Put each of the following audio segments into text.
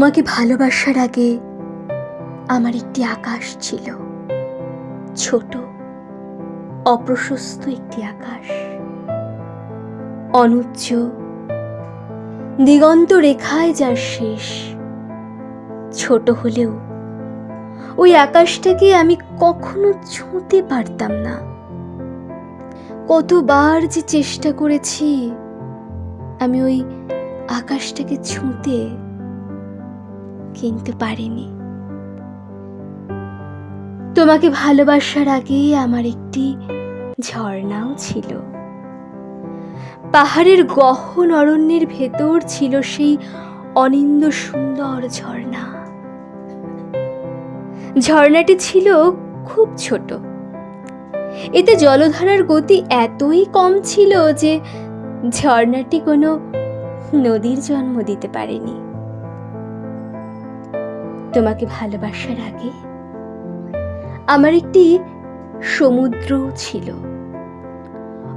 তোমাকে ভালোবাসার আগে আমার একটি আকাশ ছিল। ছোট, অপ্রশস্ত একটি আকাশ। অনুচ্চ, দিগন্ত রেখায় যার শেষ। ছোট হলেও ওই আকাশটাকে আমি কখনো ছুঁতে পারতাম না। কতবার যে চেষ্টা করেছি আমি ওই আকাশটাকে ছুঁতে কিন্তু পারিনি। তোমাকে ভালোবাসার আগে আমার একটি ঝর্ণাও ছিল। পাহাড়ের গহন অরণ্যের ভেতর ছিল সেই অনিন্দ সুন্দর ঝর্ণা। ঝর্ণাটি ছিল খুব ছোট। এতে জলধারার গতি এতই কম ছিল যে ঝর্ণাটি কোনো নদীর জন্ম দিতে পারেনি। তোমাকে ভালোবাসার আগে আমার একটি সমুদ্র ছিল।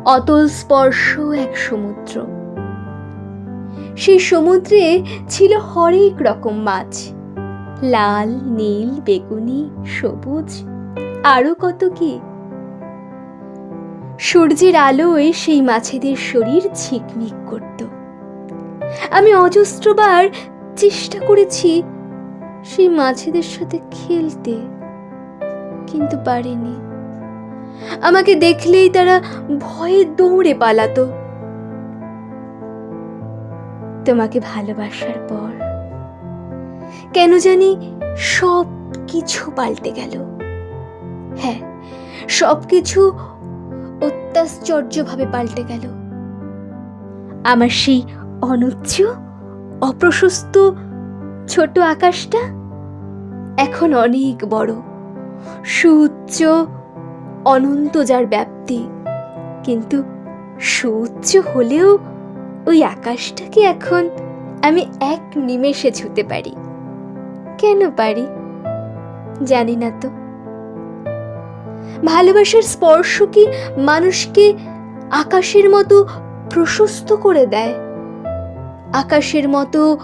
অতল স্পর্শ এক সমুদ্র। সেই সমুদ্রে ছিল হরেক রকম মাছ। লাল, নীল, বেগুনি, সবুজ, আরও কত কি। সূর্যের আলোয় সেই মাছেদের শরীর ঝিকমিক করত। আমি অজস্রবার চেষ্টা করেছি সেই মাছেদের সাথে খেলতে, কিন্তু পারিনি। আমাকে দেখলেই তারা ভয়ে দৌড়ে পালাতো। তোমাকে ভালোবাসার পর কেন জানি সব কিছু পাল্টে গেল। হ্যাঁ সব কিছু অত্যাশ্চর্যভাবে পাল্টে গেল। আমার সেই অনুচ্চ অপ্রশস্ত ছোট আকাশটা এখন অনেক বড়। সুউচ্চ, অনন্ত যার ব্যাপ্তি। কিন্তু সুউচ্চ হলেও ওই আকাশটাকে এখন আমি এক নিমেষে ছুতে পারি। কেন পারি? জানি না তো। ভালোবাসার স্পর্শ কি মানুষকে আকাশের মতো প্রশস্ত করে দেয়? আকাশের মতো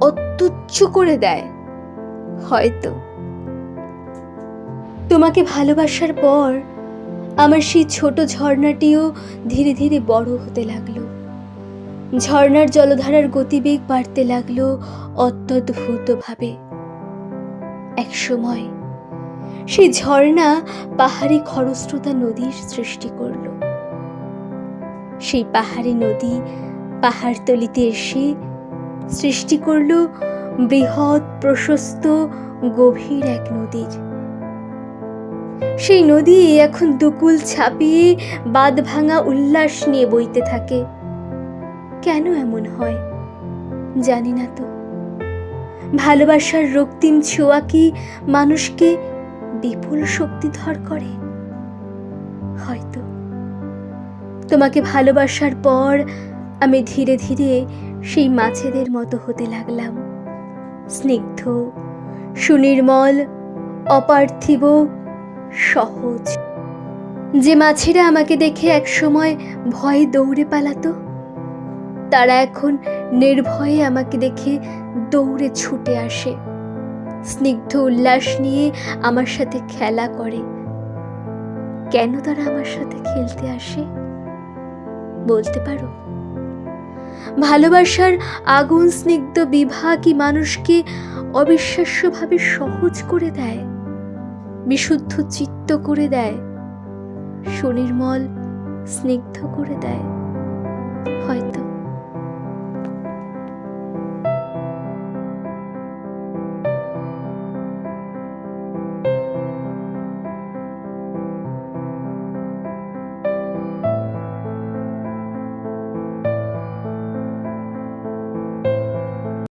অত্যুচ্চ করে দেয়, হয়তো। তোমাকে ভালোবাসার পর আমার সেই ছোট ঝর্ণাটিও ধীরে ধীরে বড় হতে লাগল। ঝর্ণার জলধারার গতিবেগ বাড়তে লাগল অত্যদ্ভুতভাবে। এক সময় সেই ঝর্ণা পাহাড়ি খরস্রোতা নদীর সৃষ্টি করল। সেই পাহাড়ি নদী পাহাড়তলিতে এসে সৃষ্টি করল বৃহৎ, প্রশস্ত, গভীর এক নদীর। সেই নদী এখন দুকুল ছাপিয়ে বাদ ভাঙা উল্লাস নিয়ে বইতে থাকে। কেন এমন হয়? জানি না তো। ভালোবাসার রক্তিম ছোঁয়া কি মানুষকে বিপুল শক্তিধর করে? হয়তো। তোমাকে ভালোবাসার পর আমি ধীরে ধীরে সেই মাছেদের মতো হতে লাগলাম। স্নিগ্ধ, সুনির্মল, অপার্থিব, সহজ। যে মাছেরা আমাকে দেখে একসময় ভয়ে দৌড়ে পালাতো, তারা এখন নির্ভয়ে আমাকে দেখে দৌড়ে ছুটে আসে। স্নিগ্ধ উল্লাস নিয়ে আমার সাথে খেলা করে। কেন তারা আমার সাথে খেলতে আসে? বলতে পারো? ভালোবাসার আগুন স্নিগ্ধ বিভা কি মানুষকে অবিশ্বাস্যভাবে সহজ করে দেয়, বিশুদ্ধ চিত্ত করে দেয়, সুনির্মল স্নিগ্ধ করে দেয়। হয়তো